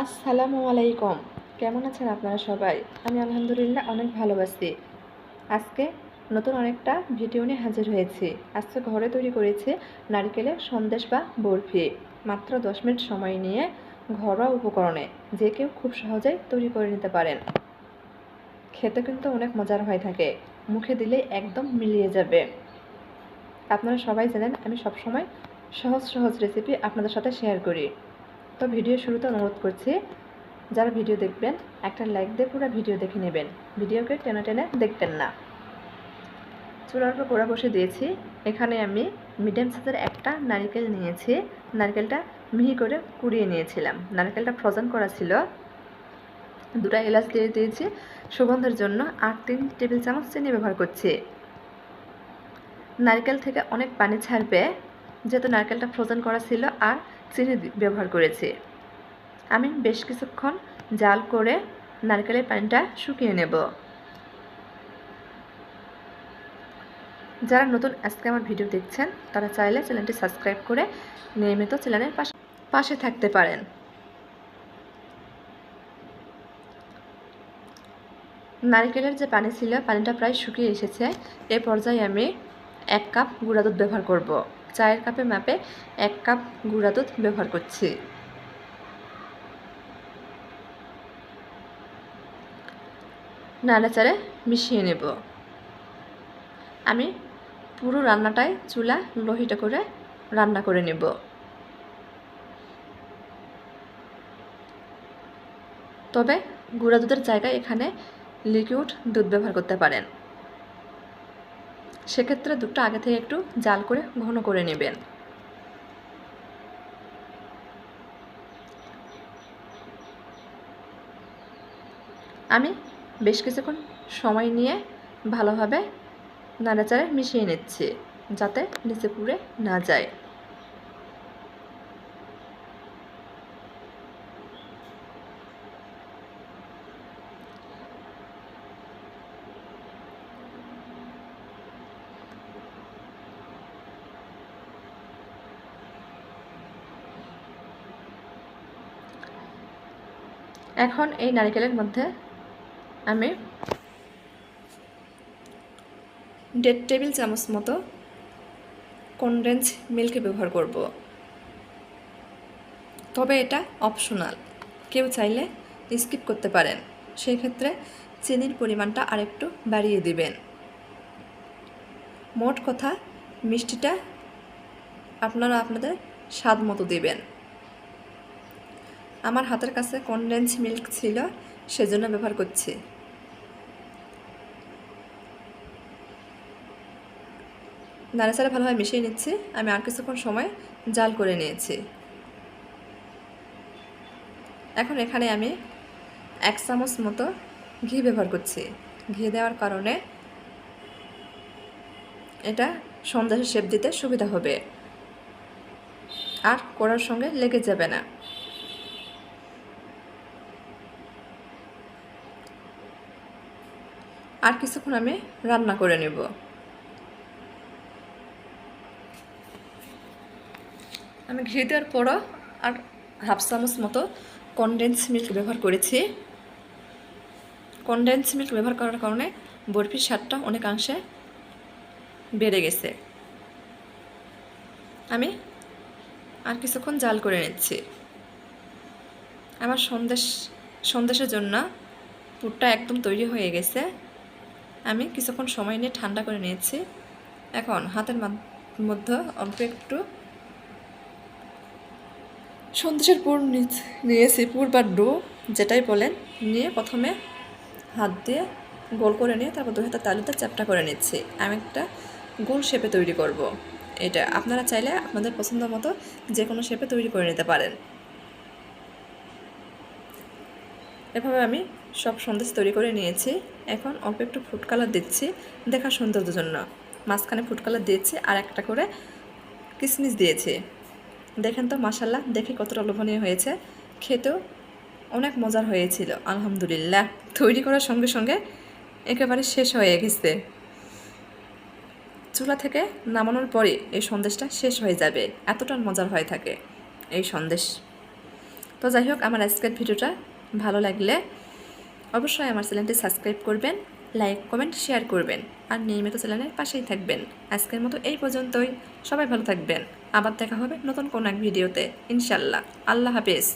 আসসালামু আলাইকুম। কেমন আছেন আপনারা সবাই? আমি আলহামদুলিল্লাহ অনেক ভালোবাসি আজকে নতুন অনেকটা ভিডিও নিয়ে হাজির হয়েছি। আজকে ঘরে তৈরি করেছি নারকেলের সন্দেশ বা বরফি। মাত্র দশ মিনিট সময় নিয়ে ঘরোয়া উপকরণে যে কেউ খুব সহজেই তৈরি করে নিতে পারেন। খেতে কিন্তু অনেক মজার হয়ে থাকে। মুখে দিলে একদম মিলিয়ে যাবে। আপনারা সবাই জানেন আমি সবসময় সহজ সহজ রেসিপি আপনাদের সাথে শেয়ার করি। তো ভিডিও শুরুতে অনুরোধ করছি, যারা ভিডিও দেখবেন, একটা লাইক দিয়ে পুরো ভিডিও দেখে নেবেন। ভিডিওকে টেনে টেনে দেখবেন না। চুলার উপর পোড়া বসে দিয়েছি। এখানে আমি মিডিয়াম সাইজের একটা নারকেল নিয়েছি। নারকেলটা মিহি করে কুড়িয়ে নিয়েছিলাম। নারকেলটা ফ্রোজেন করা ছিল। দুটো এলাচ দিয়ে দিয়েছি। সুগন্ধের জন্য আর তিন টেবিল চামচ চিনি ব্যবহার করছি। নারকেল থেকে অনেক পানি ছাড়বে, যেহেতু নারকেলটা ফ্রোজেন করা ছিল। আর চিনি ব্যবহার করেছি। আমি বেশ কিছুক্ষণ জাল করে নারকেলের পানিটা শুকিয়ে নেব। যারা নতুন আজকে আমার ভিডিও দেখছেন, তারা চাইলে চ্যানেলটি সাবস্ক্রাইব করে নিয়মিত চ্যানেলের পাশে পাশে থাকতে পারেন। নারকেলের যে পানি ছিল, পানিটা প্রায় শুকিয়ে এসেছে। এ পর্যায়ে আমি এক কাপ গুঁড়া দুধ ব্যবহার করব। চায়ের কাপে মাপে এক কাপ গুঁড়া দুধ ব্যবহার করছি। নাড়াচাড়ে মিশিয়ে নেব। আমি পুরো রান্নাটাই চুলা লোহিটা করে রান্না করে নেব। তবে গুঁড়া দুধের জায়গায় এখানে লিকুইড দুধ ব্যবহার করতে পারেন। সেক্ষেত্রে দুধটা আগে থেকে একটু জাল করে ঘন করে নেবেন। আমি বেশ কিছুক্ষণ সময় নিয়ে ভালোভাবে নাড়াচাড়ে মিশিয়ে নিচ্ছি, যাতে নিচে পুড়ে না যায়। এখন এই নারিকেলের মধ্যে আমি দেড় টেবিল চামচ মতো কনডেন্স মিল্ক ব্যবহার করব। তবে এটা অপশনাল। কেউ চাইলে স্কিপ করতে পারেন। সেই ক্ষেত্রে চিনির পরিমাণটা আরেকটু বাড়িয়ে দিবেন। মোট কথা মিষ্টিটা আপনারা আপনাদের স্বাদ মতো দিবেন। আমার হাতের কাছে কনডেন্স মিল্ক ছিল, সেজন্য ব্যবহার করছি। নাড়াচাড়া ভালোভাবে মিশিয়ে নিচ্ছি। আমি আর কিছুক্ষণ সময় জাল করে নিয়েছি। এখন এখানে আমি এক চামচ মতো ঘি ব্যবহার করছি। ঘি দেওয়ার কারণে এটা সন্দেশের শেপ দিতে সুবিধা হবে। আর কড়ার সঙ্গে লেগে যাবে না। আর কিছুক্ষণ আমি রান্না করে নেব। আমি ঘি দেওয়ার পরও আর হাফ চামচ মতো কনডেন্স মিল্ক ব্যবহার করেছি। কনডেন্স মিল্ক ব্যবহার করার কারণে বরফির স্বাদটা অনেকাংশে বেড়ে গেছে। আমি আর কিছুক্ষণ জাল করে নিচ্ছি। আমার সন্দেশ, সন্দেশের জন্য পুরটা একদম তৈরি হয়ে গেছে। আমি কিছুক্ষণ সময় নিয়ে ঠান্ডা করে নিয়েছি। এখন হাতের মাধ- মধ্যে অল্প একটু সন্দেশের পুর নিয়েছি, পুর বা ডো, যেটাই বলেন। নিয়ে প্রথমে হাত দিয়ে গোল করে নিয়ে তারপর দুই হাতের তালুতে চ্যাপটা করে নিচ্ছি। আমি একটা গোল শেপে তৈরি করব। এটা আপনারা চাইলে আপনাদের পছন্দ মতো যে কোনো শেপে তৈরি করে নিতে পারেন। এভাবে আমি সব সন্দেশ তৈরি করে নিয়েছি। এখন অল্প একটু ফুড কালার দিচ্ছি দেখার সৌন্দর্যের জন্য। মাঝখানে ফুড কালার দিয়েছি আর একটা করে কিসমিস দিয়েছি। দেখেন তো মাসাল্লাহ দেখে কতটা লোভনীয় হয়েছে। খেতেও অনেক মজার হয়েছিল, আলহামদুলিল্লাহ। তৈরি করার সঙ্গে সঙ্গে একেবারে শেষ হয়ে গেছে। চুলা থেকে নামানোর পরে এই সন্দেশটা শেষ হয়ে যাবে, এতটা মজার হয়ে থাকে এই সন্দেশ। তো যাই হোক, আমার আজকের ভিডিওটা ভালো লাগলে অবশ্যই আমার চ্যানেলটি সাবস্ক্রাইব করবেন, লাইক, কমেন্ট, শেয়ার করবেন আর নিয়মিত চ্যানেলের পাশেই থাকবেন। আজকের মতো এই পর্যন্তই। সবাই ভালো থাকবেন। আবার দেখা হবে নতুন কোনো এক ভিডিওতে। ইনশাল্লাহ আল্লাহ হাফেজ।